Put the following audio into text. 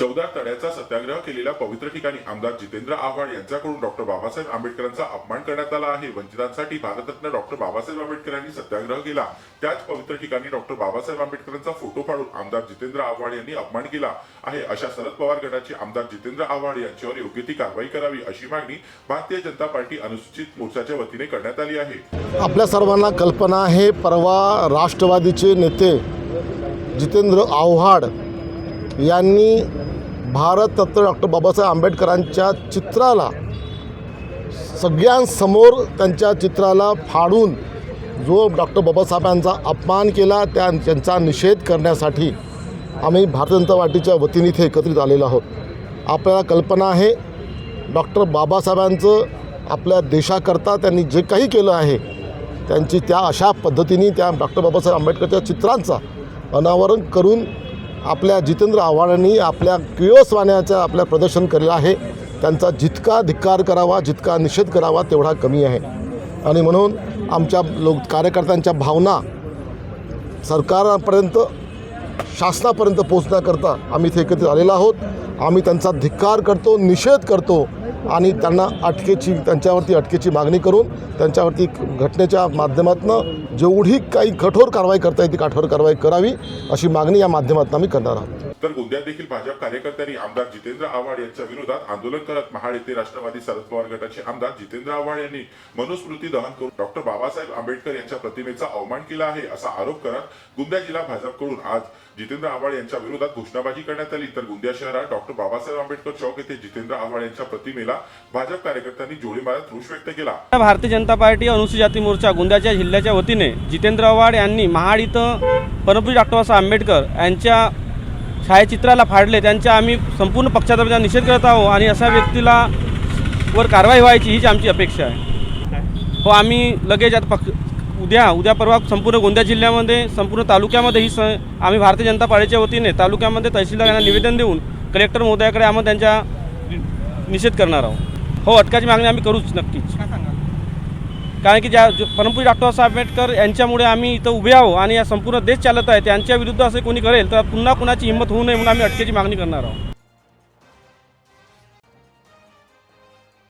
चौदा तड्याचा सत्याग्रह केलेल्या पवित्र ठिकाणी आमदार जितेंद्र आव्हाड यांच्याकडून डॉक्टर बाबासाहेब आंबेडकरांचा अपमान करण्यात आला आहे. वंचितांसाठी भारतरत्न डॉक्टर बाबासाहेब आंबेडकरांनी सत्याग्रह केला. त्याच पवित्र ठिकाणी डॉक्टर बाबासाहेब आंबेडकरांचा फोटो फाडून आमदार जितेंद्र आव्हाड यांनी अपमान केला आहे. अशा शरद पवार गटाचे आमदार जितेंद्र आव्हाड यांच्यावर योग्य ती कारवाई करावी अशी मागणी भारतीय जनता पार्टी अनुसूचित मोर्चाच्या वतीने करण्यात आली आहे. आपल्या सर्वांना कल्पना आहे परवा राष्ट्रवादीचे नेते जितेंद्र आव्हाड यांनी भारतरत्न डॉक्टर बाबासाहेब आंबेडकरांच्या चित्राला सगळ्यांसमोर त्यांच्या चित्राला फाडून जो डॉक्टर बाबासाहेबांचा अपमान केला त्या त्यांचा निषेध करण्यासाठी आम्ही भारतीय जनता पार्टीच्या वतीने इथे एकत्रित आलेलो आहोत. आपल्याला कल्पना आहे डॉक्टर बाबासाहेबांचं आपल्या देशाकरता त्यांनी जे काही केलं आहे त्यांची त्या अशा पद्धतीने त्या डॉक्टर बाबासाहेब आंबेडकरच्या चित्रांचा अनावरण करून आपल्या जितेंद्र आव्हाडांनी आपल्या किळसवाण्याचं आपल्या प्रदर्शन केलेलं आहे. त्यांचा जितका धिक्कार करावा जितका निषेध करावा तेवढा कमी आहे. आणि म्हणून आमच्या लोक कार्यकर्त्यांच्या भावना सरकारपर्यंत शासनापर्यंत पोचण्याकरता आम्ही इथे एकत्रित आलेलो आहोत. आम्ही त्यांचा धिक्कार करतो निषेध करतो. आणि त्यांना अटकेची त्यांच्यावरती अटकेची मागणी करून त्यांच्यावरती घटनेच्या माध्यमातून जेवढी काही कठोर कारवाई करता येते कठोर कारवाई करावी अशी मागणी या माध्यमातून आम्ही करणार आहोत. तर गोंदियात देखील भाजप कार्यकर्त्यांनी आमदार जितेंद्र आव्हाड यांच्या विरोधात आंदोलन करत महाड येथे राष्ट्रवादी शरद पवार गटाचे आमदार जितेंद्र आव्हाड यांनी मनुस्मृती दहन करून डॉक्टर बाबासाहेब आंबेडकर यांच्या प्रतिमेचा अवमान केला आहे असा आरोप करत गोंदिया जिल्हा भाजपकडून आज जितेंद्र आव्हाड यांच्या विरोधात घोषणाबाजी करण्यात आली. तर गोंदिया शहरात डॉक्टर बाबासाहेब आंबेडकर चौक येथे जितेंद्र आव्हाड यांच्या प्रतिमेला भाजप कार्यकर्त्यांनी जोडी मारत रोष व्यक्त केला. भारतीय जनता पार्टी अनुसूचित जाती मोर्चा गोंदियाच्या जिल्ह्याच्या वतीने जितेंद्र आव्हाड यांनी महाड इथं परमपूज्य डॉक्टर बाबासाहेब आंबेडकर यांच्या छायाचित्राला फाडले त्यांच्या आम्ही संपूर्ण पक्षाचा निषेध करत आहोत आणि अशा व्यक्तीला वर कारवाई व्हायची हीच आमची अपेक्षा आहे. हो आम्ही लगेच आता पक्ष उद्या उद्या परवा संपूर्ण गोंदिया जिल्ह्यामध्ये संपूर्ण तालुक्यामध्ये ही स आम्ही भारतीय जनता पार्टीच्या वतीने तालुक्यामध्ये तहसीलदार यांना निवेदन देऊन कलेक्टर महोदयाकडे आम्ही त्यांच्या निषेध करणार आहोत. हो अटकाची मागणी आम्ही करूच नक्कीच. कारण की ज्या जो- डॉक्टर बाबासाहेब आंबेडकर यांच्यामुळे आम्ही इथं उभे आहो आणि या संपूर्ण देश चालत आहे त्यांच्या विरुद्ध असे कोणी करेल तर पुन्हा कुणाची हिंमत होऊ नये म्हणून आम्ही अटकेची मागणी करणार आहोत.